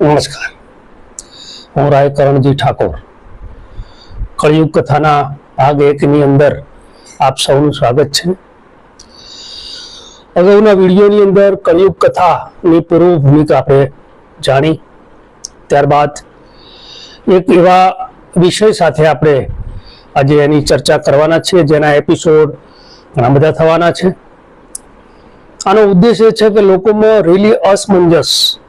નમસ્કાર. હું રાય કરણજી ઠાકોર. કળિયુગ કથાના ભાગ એકની અંદર આપ સૌનું સ્વાગત છે. અગાઉના વિડીયોની અંદર કળિયુગ કથાની પૂર્વ ભૂમિકા આપણે જાણી. ત્યારબાદ એક એવા વિષય સાથે આપણે આજે એની ચર્ચા કરવાના છીએ, જેના એપિસોડ ઘણા બધા થવાના છે. આનો ઉદ્દેશ એ છે કે લોકોમાં રેલી અસમંજસ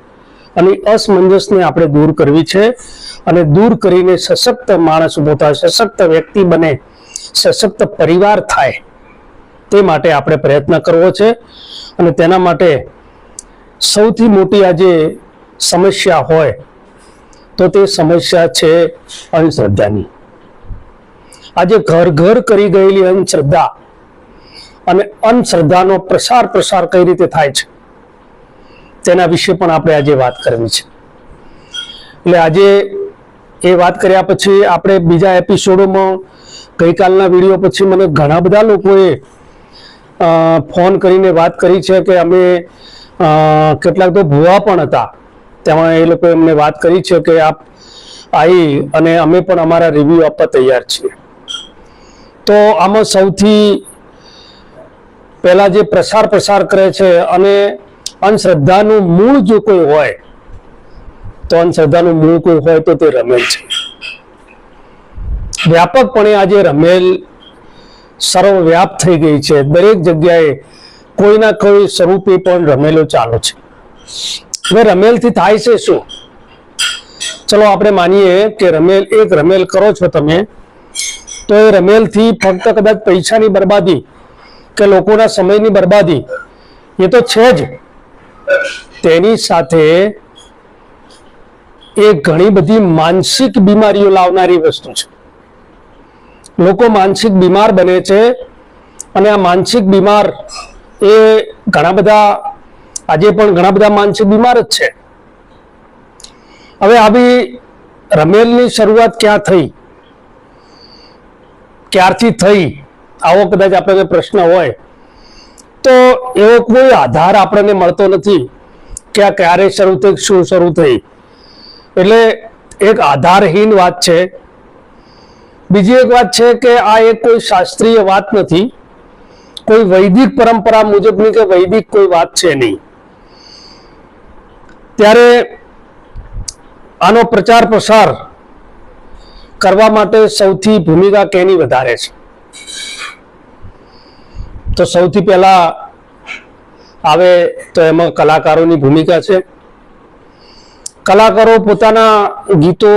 અને અસમંજસને આપણે દૂર કરવી છે અને દૂર કરીને સશક્ત માણસ ઊભો થાય, સશક્ત વ્યક્તિ બને, સશક્ત પરિવાર થાય, તે માટે આપણે પ્રયત્ન કરવો છે. અને તેના માટે સૌથી મોટી આજે સમસ્યા હોય, તો તે સમસ્યા છે અંધશ્રદ્ધાની. આજે ઘર ઘર કરી ગયેલી અંધશ્રદ્ધા અને અંધશ્રદ્ધાનો પ્રસાર પ્રસાર કઈ રીતે થાય છે? તેના વિશે પણ આપણે આજે વાત કરવી છે. એટલે આજે એ વાત કર્યા પછી આપણે બીજા એપિસોડોમાં ગઈકાલના વીડિયો પછી મને ઘણા બધા લોકોએ ફોન કરીને વાત કરી છે કે અમે કેટલાક તો ભુવા પણ હતા. તેમાં એ લોકોએ અમને વાત કરી છે કે આપ આવી અને અમે પણ અમારા રિવ્યૂ આપવા તૈયાર છીએ. તો આમાં સૌથી પહેલાં જે પ્રસાર પ્રસાર કરે છે અને અંધશ્રદ્ધાનું મૂળ જો કોઈ હોય, તો અંધશ્રદ્ધાનું મૂળ કોઈ હોય તો તે રમેલ છે. વ્યાપકપણે આજે રમેલ સર્વવ્યાપ થઈ ગઈ છે. દરેક જગ્યાએ કોઈના કોઈ સ્વરૂપે પણ રમેલો ચાલુ છે. હવે રમેલથી થાય છે શું? ચલો આપણે માનીએ કે રમેલ, એક રમેલ કરો છો તમે, તો એ રમેલથી ફક્ત કદાચ પૈસાની બરબાદી કે લોકોના સમયની બરબાદી, એ તો છે જ. તેની સાથે એ ઘણી બધી માનસિક બીમારીઓ લાવનારી વસ્તુ છે. લોકો માનસિક બીમાર બને છે અને આ માનસિક બીમાર એ ઘણા બધા, આજે પણ ઘણા બધા માનસિક બીમાર જ છે. હવે આવી રમેલની શરૂઆત ક્યાં થઈ? ક્યારથી થઈ? આવો કદાચ આપણને પ્રશ્ન હોય. તો એવો કોઈ આધાર આપણને મળતો નથી કે આ ક્યારે શરૂ થઈ, શું શરૂ થઈ. એટલે એક આધારહીન વાત છે. બીજી એક વાત છે કે આ એક કોઈ શાસ્ત્રીય વાત નથી. કોઈ વૈદિક પરંપરા મુજબની કે વૈદિક કોઈ વાત છે નહીં. ત્યારે આનો પ્રચાર પ્રસાર કરવા માટે સૌથી ભૂમિકા કેની વધારે છે? તો સૌથી પહેલા આવે તો એમાં કલાકારોની ભૂમિકા છે. કલાકારો પોતાના ગીતો,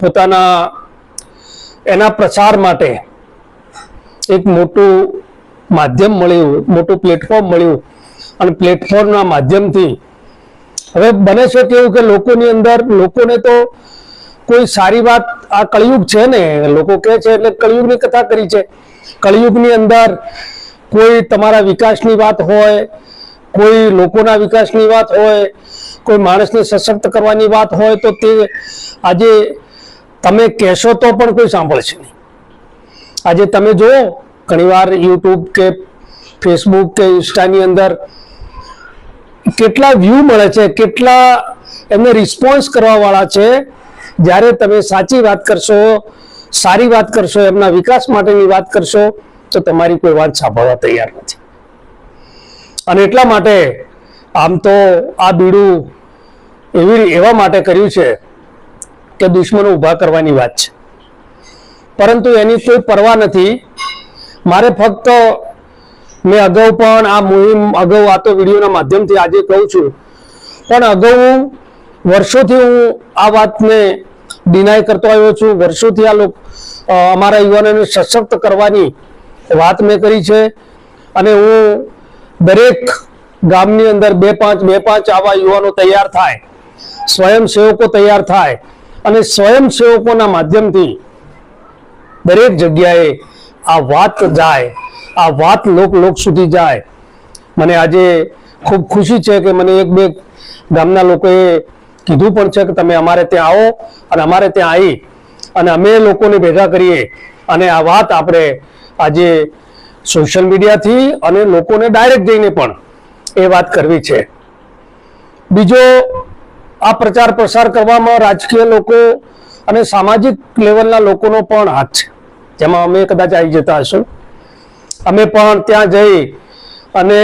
પોતાના એના પ્રચાર માટે એક મોટું માધ્યમ મળ્યું, મોટું પ્લેટફોર્મ મળ્યું અને પ્લેટફોર્મના માધ્યમથી હવે બને છે કેવું કે લોકોની અંદર, લોકોને તો કોઈ સારી વાત આ કળિયુગ છે ને, લોકો કહે છે એટલે કળિયુગની કથા કરી છે. કળિયુગની અંદર કોઈ તમારા વિકાસની વાત હોય, કોઈ લોકોના વિકાસની વાત હોય, કોઈ માણસને સશક્ત કરવાની વાત હોય, તો તે આજે તમે કહેશો તો પણ કોઈ સાંભળશે નહીં. આજે તમે જુઓ, ઘણીવાર યુટ્યુબ કે ફેસબુક કે ઇન્સ્ટાની અંદર કેટલા વ્યૂ મળે છે, કેટલા એમને રિસ્પોન્સ કરવાવાળા છે. જ્યારે તમે સાચી વાત કરશો, સારી વાત કરશો, એમના વિકાસ માટેની વાત કરશો તો તમારી કોઈ વાત સાંભળવા તૈયાર નથી. અને એટલા માટે આમ તો આ બીડું એવી એવા માટે કર્યું છે કે દુશ્મનો ઊભા કરવાની વાત છે. પરંતુ એની કોઈ પરવા નથી. મારે ફક્ત મેં અગાઉ પણ આ મુહિમ અગાઉ આ તો વિડીયોના માધ્યમથી આજે કહું છું. પણ અગાઉ વર્ષોથી હું આ વાતને ડિનાય કરતો આવ્યો છું. વર્ષોથી આ લોકો અમારા યુવાનોને સશક્ત કરવાની વાત મેં કરી છે અને હું દરેક ગામની અંદર બે પાંચ બે પાંચ આવા યુવાનો તૈયાર થાય સ્વયંસેવકો તૈયાર થાય અને સ્વયંસેવકોના માધ્યમથી દરેક જગ્યાએ આ વાત જાય, આ વાત લોક લોક સુધી જાય. મને આજે ખૂબ ખુશી છે કે મને એક બે ગામના લોકોએ કીધું પણ છે કે તમે અમારે ત્યાં આવો અને અમારે ત્યાં આવી અને અમે લોકોને ભેગા કરીએ અને આ વાત આપણે આજે સોશિયલ મીડિયાથી અને લોકોને ડાયરેક્ટ જઈને પણ એ વાત કરવી છે. બીજો આ પ્રચાર પ્રસાર કરવામાં રાજકીય લોકો અને સામાજિક લેવલના લોકોનો પણ હાથ છે. જેમાં અમે કદાચ આવી જતા હશું. અમે પણ ત્યાં જઈ અને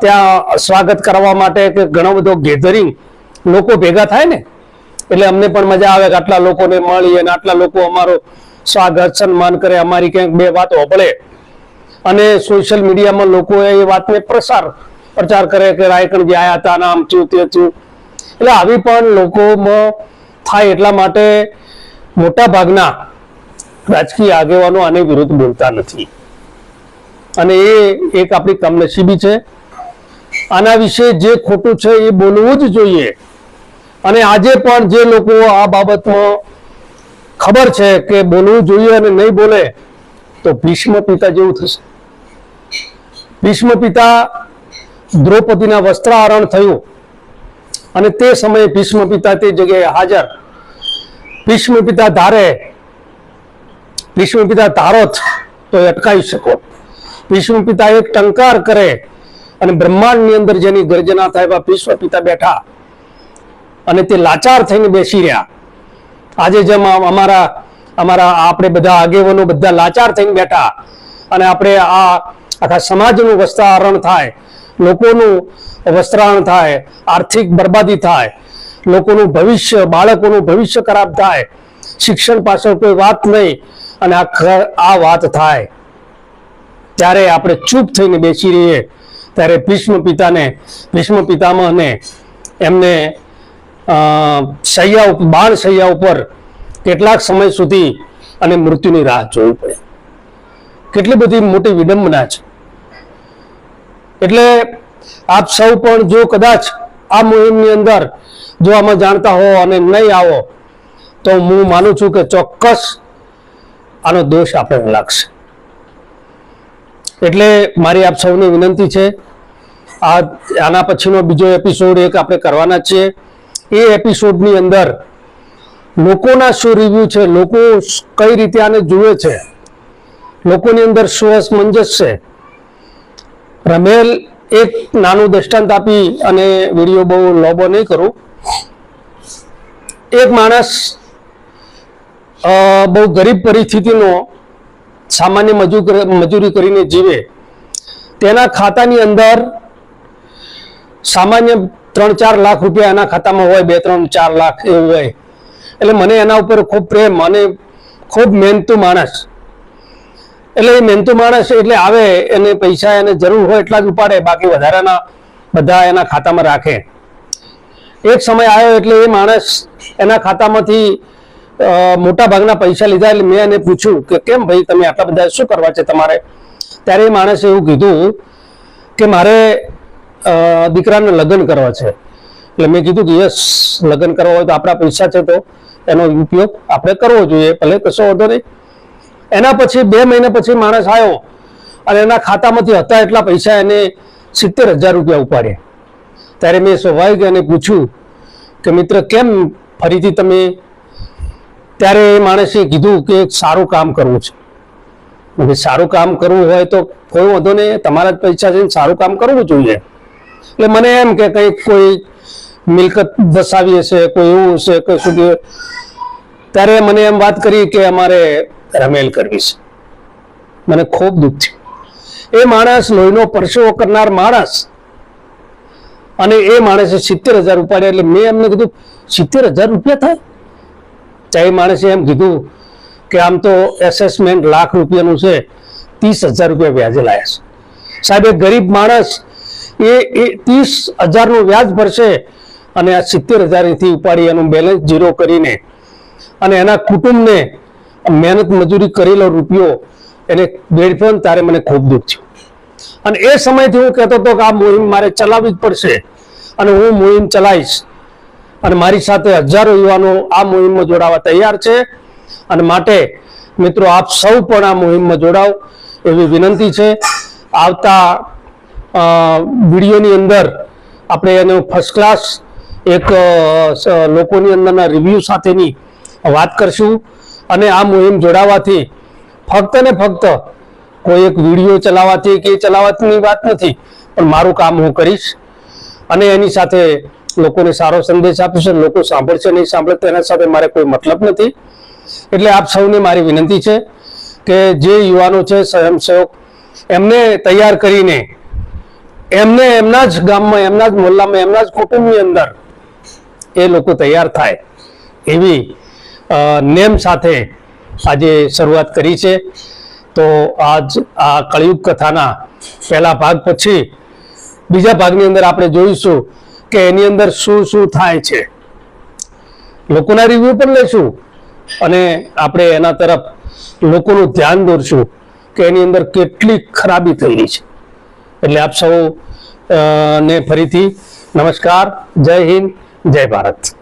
ત્યાં સ્વાગત કરવા માટે કે ઘણો બધો ગેધરિંગ લોકો ભેગા થાય ને, એટલે અમને પણ મજા આવે કે આટલા લોકોને મળી અને આટલા લોકો અમારો સ્વાગત, સન્માન કરે, અમારી ક્યાંક બે વાત હોભળે અને સોશિયલ મીડિયામાં લોકોએ એ વાતને પ્રસાર, પ્રચાર કરે કે રાયકણજી આયા હતા ને આમ થયું, તે થયું. એટલે આવી પણ લોકોમાં થાય એટલા માટે મોટા ભાગના રાજકીય આગેવાનો આની વિરુદ્ધ બોલતા નથી. અને એ એક આપણી કમનસીબી છે. આના વિશે જે ખોટું છે એ બોલવું જ જોઈએ. અને આજે પણ જે લોકો આ બાબતમાં ખબર છે કે બોલવું જોઈએ અને નહીં બોલે, તો ભીષ્મ પિતા જેવું થશે. ભીષ્મ પિતા દ્રૌપદીના વસ્ત્રાહરણ થયું અને તે સમયે ભીષ્મ પિતા તે જગ્યાએ હાજર. ભીષ્મ પિતા ધારે, ભીષ્મ પિતા ધારો જ તો અટકાવી શકો. ભીષ્મ પિતા એક ટંકાર કરે અને બ્રહ્માંડની અંદર જેની ગર્જના થાય એવા ભીષ્મ પિતા બેઠા અને તે લાચાર થઈને બેસી રહ્યા. આજે જેમ અમારા અમારા આપણે બધા આગેવાનો બધા લાચાર થઈને બેઠા અને આપણે આ આખા સમાજનું વસ્ત્રાહરણ થાય, લોકોનું વસ્ત્રાહરણ થાય, આર્થિક બરબાદી થાય, લોકોનું ભવિષ્ય, બાળકોનું ભવિષ્ય ખરાબ થાય, શિક્ષણ પાછળ કોઈ વાત નહીં અને આ આ વાત થાય. ત્યારે આપણે ચૂપ થઈને બેસી રહીએ. ત્યારે ભીષ્મ પિતાને ભીષ્મ પિતામહને એમને ઉપ- બાણ શૈયા ઉપર કેટલાક સમય સુધી અને મૃત્યુની રાહ જોવી પડે. કેટલી બધી મોટી વિડંબના છે. એટલે આપ સૌ પણ જો કદાચ આ મુહિમની અંદર જો આમાં જાણતા હો અને નહીં આવો, તો હું માનું છું કે ચોક્કસ આનો દોષ આપણને લાગશે. એટલે મારી આપ સૌને વિનંતી છે. આ, આના પછીનો બીજો એપિસોડ એક આપણે કરવાના છીએ. એ એપિસોડની અંદર લોકોના શું રિવ્યુ છે, લોકો કઈ રીતે આને જુએ છે, લોકોની અંદર શું અસમંજસ છે? રમેલ એક નાનું દ્રષ્ટાંત આપી અને વીડિયો બહુ લોબો નહીં કરું. એક માણસ બહુ ગરીબ પરિસ્થિતિનો સામાન્ય મજૂર મજૂરી કરીને જીવે. તેના ખાતાની અંદર સામાન્ય ત્રણ ચાર લાખ રૂપિયા એના ખાતામાં હોય બે ત્રણ ચાર લાખ એવું હોય. એટલે મને એના ઉપર ખૂબ પ્રેમ અને ખૂબ મહેનતુ માણસ. એટલે એ મહેનતુ માણસ એટલે આવે, એને પૈસા એને જરૂર હોય એટલા જ ઉપાડે, બાકી વધારાના બધા એના ખાતામાં રાખે. એક સમય આવ્યો એટલે એ માણસ એના ખાતામાંથી મોટા ભાગના પૈસા લીધા એટલે મેં એને પૂછ્યું કે, કેમ ભાઈ તમે આટલા બધા શું કરવા છે તમારે? ત્યારે એ માણસે એવું કીધું કે, મારે દીકરાને લગ્ન કરવા છે. એટલે મેં કીધું કે યસ, લગ્ન કરવા હોય તો આપણા પૈસા છે તો એનો ઉપયોગ આપણે કરવો જોઈએ. ભલે કશો વાંધો નહીં. એના પછી બે મહિના પછી માણસ આવ્યો અને એના ખાતામાંથી હતા એટલા પૈસા એને સિત્તેર હજાર રૂપિયા ઉપાડ્યા. ત્યારે મેં સ્વાભાવિક એને પૂછ્યું કે, મિત્ર, કેમ ફરીથી તમે ત્યારે એ માણસે કીધું કે સારું કામ કરવું છે? સારું કામ કરવું હોય તો કોઈ વાંધો નહીં. તમારા જ પૈસા છે સારું કામ કરવું જોઈએ. એટલે મને એમ કે કંઈક કોઈ મિલકત દસાવી હશે, કોઈ એવું હશે કે શું કે ત્યારે મને એમ વાત કરી કે અમારે રમેલ કરવી છે. મને ખૂબ દુઃખ થયું. એ માણસ લોહીનો પરસેવો કરનાર માણસ અને એ માણસે સિત્તેર હજાર ઉપાડ્યા એટલે મેં એમને કીધું, સિત્તેર હજાર રૂપિયા થાય? ત્યાં એ માણસે એમ કીધું કે, આમ તો એસેસમેન્ટ લાખ રૂપિયાનું છે, ત્રીસ હજાર રૂપિયા વ્યાજે લાયા છે. સાહેબ એક ગરીબ માણસ એ એ ત્રીસ હજારનું વ્યાજ ભરશે અને આ સિત્તેર હજારથી ઉપાડી એનું બેલેન્સ ઝીરો કરીને અને એના કુટુંબને મહેનત મજૂરી કરેલો રૂપિયો એને બેડફોન તારે મને ખૂબ દુઃખ થયું. અને એ સમયથી હું કહેતો હતો કે આ મુહિમ મારે ચલાવવી જ પડશે અને હું મુહિમ ચલાવીશ. અને મારી સાથે હજારો યુવાનો આ મુહિમમાં જોડાવા તૈયાર છે. અને માટે મિત્રો આપ સૌ પણ આ મુહિમમાં જોડાવ એવી વિનંતી છે. આવતા વિડીયોની અંદર આપણે એનો ફર્સ્ટ ક્લાસ એક લોકોની અંદરના રિવ્યૂ સાથેની વાત કરશું. અને આ મુહિમ જોડાવાથી ફક્ત ને ફક્ત કોઈ એક વીડિયો ચલાવવાથી કે ચલાવવાની વાત નથી, પણ મારું કામ હું કરીશ. અને એની સાથે લોકોને સારો સંદેશ આપીશ લોકો સાંભળશે નહીં સાંભળે તેના સાથે મારે કોઈ મતલબ નથી. એટલે આપ સૌને મારી વિનંતી છે કે જે યુવાનો છે, સ્વયંસેવક, એમને તૈયાર કરીને એમને એમના જ ગામમાં, એમના જ મોહલ્લામાં એમના જ કુટુંબની અંદર એ લોકો તૈયાર થાય એવી નેમ સાથે આજે શરૂઆત કરી છે. તો આજ આ કળિયુગ કથાના પહેલા ભાગ પછી બીજા ભાગની અંદર આપણે જોઈશું કે એની અંદર શું શું થાય છે. લોકોના રિવ્યુ પણ લઈશું અને આપણે એના તરફ લોકોનું ધ્યાન દોરશું કે એની અંદર કેટલી ખરાબી થઈ રહી છે. એટલે આપ સૌ ને ફરીથી નમસ્કાર. જય હિન્દ જય ભારત.